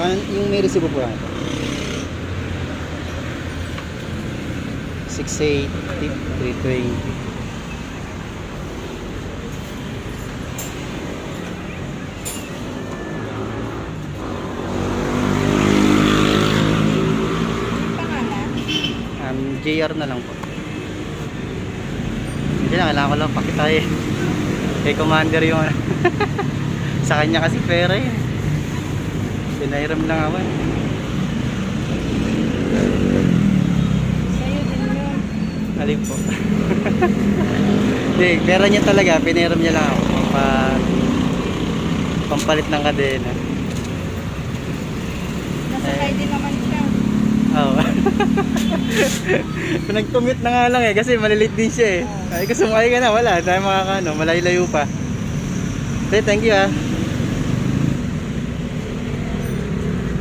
Pan, yung may resibo po yan. 680, 320. Pangalan? Um, JR na lang po. Hindi na, kailangan ko lang pakita eh. Kay Commander yung ano. Sa kanya kasi pera eh. Pinairam lang ako eh. Sa'yo din yun. Alin po. Hindi, pera niya talaga. Pinairam niya lang ako. Pa, pampalit ng kadena. Nasakay din naman siya. Oo. Nag-commute na nga lang eh kasi malilit din siya eh. Ay, kung sumakay ka na, wala. Tayo makakano, malayo-layo pa. Okay, thank you ah.